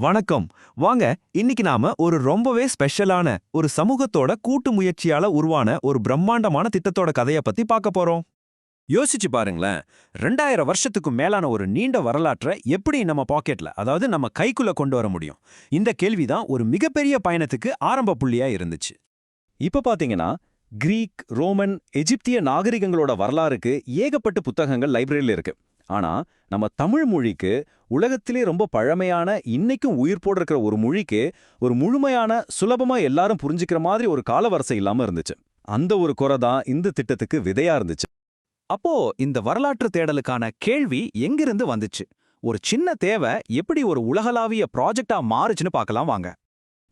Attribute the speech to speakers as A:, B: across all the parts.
A: வணக்கம். வாங்க இன்னைக்கு நாம ஒரு ரொம்பவே ஸ்பெஷலான ஒரு சமூகத்தோட கூட்டு முயற்சியால உருவான ஒரு பிரம்மாண்டமான திட்டத்தோட கதைய பத்தி பார்க்க போறோம். யோசிச்சு பாருங்களேன். ரெண்டாயிரம் வருஷத்துக்கு மேலான ஒரு நீண்ட வரலாற்றை எப்படி நம்ம பாக்கெட்ல அதாவது நம்ம கைக்குள்ள கொண்டு வர முடியும்? இந்த கேள்விதான் ஒரு மிகப்பெரிய பயணத்துக்கு ஆரம்ப புள்ளியா இருந்துச்சு.
B: இப்ப பாத்தீங்கன்னா கிரீக் ரோமன் எஜிப்திய நாகரிகங்களோட வரலாறுக்கு ஏகப்பட்ட புத்தகங்கள் லைப்ரரியில இருக்கு. ஆனா நம்ம தமிழ் மொழிக்கு உலகத்திலே ரொம்ப பழமையான இன்னைக்கும் உயிர்ப்போடு இருக்கிற ஒரு மொழிக்கு ஒரு முழுமையான சுலபமா எல்லாரும் புரிஞ்சுக்கிற மாதிரி ஒரு காலவரிசை இல்லாம இருந்துச்சு. அந்த ஒரு குறை தான் இந்த திட்டத்துக்கு விதையா இருந்துச்சு.
C: அப்போ இந்த வரலாற்று தேடலுக்கான கேள்வி எங்கிருந்து வந்துச்சு? ஒரு சின்ன தேவை எப்படி ஒரு உலகளாவிய ப்ராஜெக்டா மாறுச்சுன்னு பார்க்கலாம் வாங்க.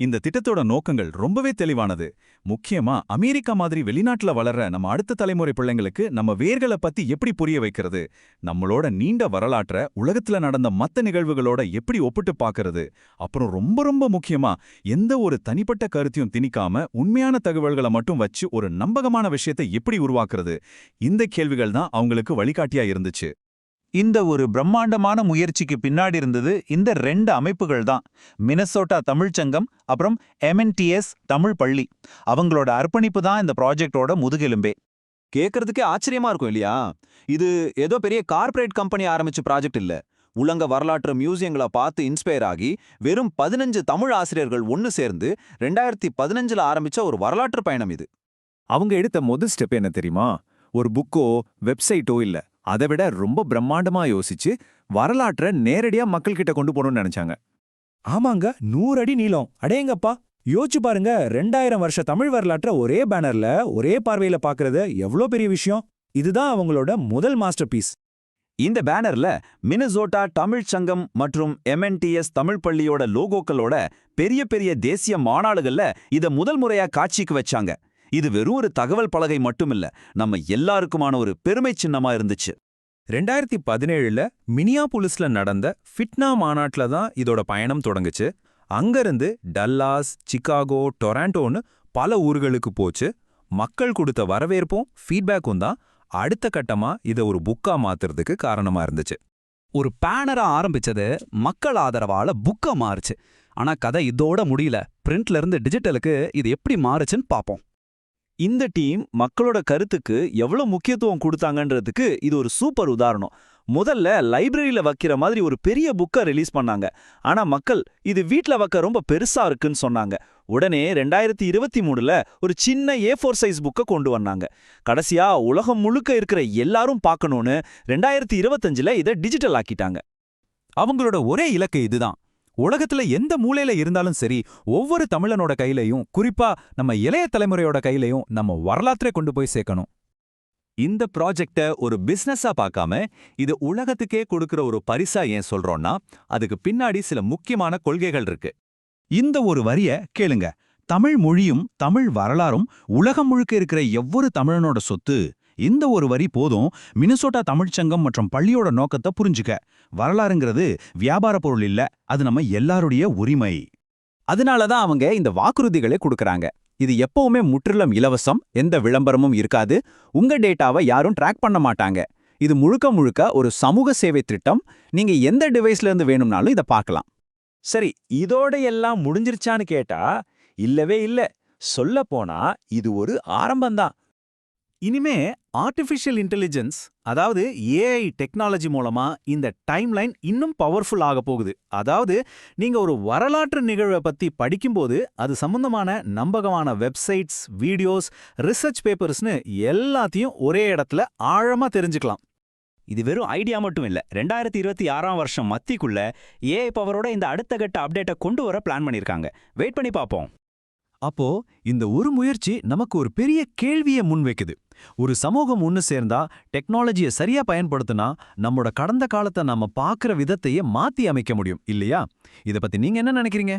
D: இந்த திட்டத்தோட நோக்கங்கள் ரொம்பவே தெளிவானது. முக்கியமா அமெரிக்கா மாதிரி வெளிநாட்டுல வளர்ற நம்ம அடுத்த தலைமுறை பிள்ளைங்களுக்கு நம்ம வேர்களை பத்தி எப்படி புரிய வைக்கிறது? நம்மளோட நீண்ட வரலாற்ற உலகத்துல நடந்த மத்த நிகழ்வுகளோட எப்படி ஒப்பிட்டு பாக்குறது அப்புறம் ரொம்ப ரொம்ப முக்கியமா எந்த ஒரு தனிப்பட்ட கருத்தையும் திணிக்காம உண்மையான தகவல்களை மட்டும் வச்சு ஒரு நம்பகமான விஷயத்தை எப்படி உருவாக்குறது? இந்த கேள்விகள் தான் அவங்களுக்கு வழிகாட்டியா இருந்துச்சு.
E: இந்த ஒரு பிரம்மாண்டமான முயற்சிக்கு பின்னாடி இருந்தது இந்த ரெண்டு அமைப்புகள் தான். மினசோட்டா தமிழ்ச்சங்கம் அப்புறம் எம்என்டிஎஸ் தமிழ் பள்ளி. அவங்களோட அர்ப்பணிப்பு தான் இந்த ப்ராஜெக்டோட முதுகெலும்பே.
C: கேட்கறதுக்கே ஆச்சரியமா இருக்கும் இல்லையா? இது ஏதோ பெரிய கார்ப்பரேட் கம்பெனி ஆரம்பிச்ச ப்ராஜெக்ட் இல்ல. உலக வரலாற்று மியூசியங்களை பார்த்து இன்ஸ்பயர் ஆகி வெறும் பதினஞ்சு தமிழ் ஆசிரியர்கள் ஒன்னு சேர்ந்து ரெண்டாயிரத்தி பதினஞ்சுல ஆரம்பிச்ச ஒரு வரலாற்று பயணம் இது.
A: அவங்க எடுத்த முதல் ஸ்டெப் என்ன தெரியுமா? ஒரு புக்கோ வெப்சைட்டோ இல்ல. அதை விட ரொம்ப பிரம்மாண்டமா யோசிச்சு வரலாற்றை நேரடியா மக்கள் கிட்ட கொண்டு போகணும்னு நினைச்சாங்க.
F: ஆமாங்க நூறு அடி நீளம். அடேங்கப்பா யோசிச்சு பாருங்க ரெண்டாயிரம் வருஷ தமிழ் வரலாற்ற ஒரே பேனர்ல ஒரே பார்வையில பாக்குறது எவ்வளோ பெரிய விஷயம்? இதுதான் அவங்களோட முதல் மாஸ்டர் பீஸ்.
C: இந்த பேனர்ல மினசோட்டா தமிழ் சங்கம் மற்றும் எம்என்டிஎஸ் தமிழ் பள்ளியோட லோகோக்களோட பெரிய பெரிய தேசிய மாநாடுகள்ல இத முதல் முறையா காட்சிக்கு வச்சாங்க. இது வெறும் ஒரு தகவல் பலகை மட்டுமில்ல நம்ம எல்லாருக்குமான ஒரு பெருமை சின்னமா இருந்துச்சு.
A: ரெண்டாயிரத்தி பதினேழுல மினியாபுலிஸ்ல நடந்த ஃபிட்னா மாநாட்டில் தான் இதோட பயணம் தொடங்குச்சு. அங்கிருந்து டல்லாஸ் சிகாகோ டொராண்டோன்னு பல ஊர்களுக்கு போச்சு. மக்கள் கொடுத்த வரவேற்பும் ஃபீட்பேக்கும் தான் அடுத்த கட்டமா இதை ஒரு புக்கா மாத்துறதுக்கு காரணமா இருந்துச்சு.
G: ஒரு பேனரா ஆரம்பிச்சது மக்கள் ஆதரவால புக்கா மாறுச்சு. ஆனா கதை இதோட முடியல. பிரிண்ட்ல இருந்து டிஜிட்டலுக்கு இது எப்படி மாறுச்சுன்னு பாப்போம்.
C: இந்த டீம் மக்களோட கருத்துக்கு எவ்வளோ முக்கியத்துவம் கொடுத்தாங்கன்றதுக்கு இது ஒரு சூப்பர் உதாரணம். முதல்ல லைப்ரரியில் வைக்கிற மாதிரி ஒரு பெரிய புக்கை ரிலீஸ் பண்ணாங்க. ஆனா மக்கள் இது வீட்ல வைக்க ரொம்ப பெருசா இருக்குன்னு சொன்னாங்க. உடனே ரெண்டாயிரத்தி இருபத்தி மூணுல ஒரு சின்ன ஏ ஃபோர் சைஸ் புக்கை கொண்டு வந்தாங்க. கடைசியா உலகம் முழுக்க இருக்கிற எல்லாரும் பார்க்கணும்னு ரெண்டாயிரத்தி இருபத்தஞ்சில் இதை டிஜிட்டல் ஆக்கிட்டாங்க.
A: அவங்களோட ஒரே இலக்கு இதுதான். உலகத்துல எந்த மூலையில இருந்தாலும் சரி ஒவ்வொரு தமிழனோட கையிலையும் குறிப்பா நம்ம இளைய தலைமுறையோட கையிலையும் நம்ம வரலாற்றை கொண்டு போய் சேர்க்கணும்.
C: இந்த ப்ராஜெக்ட ஒரு பிசினஸா பார்க்காம இது உலகத்துக்கே கொடுக்கிற ஒரு பரிசா ஏன் சொல்றோம்னா அதுக்கு பின்னாடி சில முக்கியமான கொள்கைகள் இருக்கு.
E: இந்த ஒரு வரிய கேளுங்க. தமிழ் மொழியும் தமிழ் வரலாறும் உலகம் முழுக்க இருக்கிற எவ்வொரு தமிழனோட சொத்து இந்த ஒரு வரி போதும். மினசோட்டா தமிழ்ச்சங்கம் மற்றும் பள்ளியோட நோக்கத்தை புரிஞ்சுக்க. வரலாறுங்கிறது வியாபார பொருள் இல்ல அது நம்ம எல்லாருடைய உரிமை.
C: அதனால தான் அவங்க இந்த வாக்குறுதிகளை கொடுக்கறாங்க. இது எப்பவுமே முற்றிலும் இலவசம் எந்த விளம்பரமும் இருக்காது. உங்க டேட்டாவை யாரும் ட்ராக் பண்ண மாட்டாங்க. இது முழுக்க முழுக்க ஒரு சமூக சேவை திட்டம். நீங்க எந்த டிவைஸ்ல இருந்து வேணும்னாலும் இதை பார்க்கலாம். சரி இதோட எல்லாம் முடிஞ்சிருச்சான்னு கேட்டா இல்லவே இல்ல. சொல்ல போனா இது ஒரு ஆரம்பம்தான். இனிமே ஆர்டிஃபிஷியல் இன்டெலிஜென்ஸ் அதாவது ஏஐ டெக்னாலஜி மூலமா இந்த டைம்லைன் இன்னும் பவர்ஃபுல் ஆக போகுது. அதாவது நீங்க ஒரு வரலாற்று நிகழ்வை பத்தி படிக்கும்போது அது சம்பந்தமான நம்பகமான வெப்சைட்ஸ் வீடியோஸ் ரிசர்ச் பேப்பர்ஸ்னு எல்லாத்தையும் ஒரே இடத்துல ஆழமா தெரிஞ்சுக்கலாம்.
G: இது வெறும் ஐடியா மட்டும் இல்ல. ரெண்டாயிரத்தி இருபத்தி ஆறாம் வருஷம் மத்திக்குள்ள ஏஐ பவரோட இந்த அடுத்த கட்ட அப்டேட்டை கொண்டு வர பிளான் பண்ணிருக்காங்க. வெயிட் பண்ணி பாப்போம்
A: அப்போ இந்த ஒரு முயற்சி நமக்கு ஒரு பெரிய கேள்வியை முன்வைக்குது. ஒரு சமூகம் ஒன்னு சேர்ந்தா டெக்னாலஜியை சரியா பயன்படுத்தினா நம்மோட கடந்த காலத்தை நாம பார்க்குற விதத்தையே மாத்தி அமைக்க முடியும் இல்லையா? இத பத்தி நீங்க என்ன நினைக்கிறீங்க?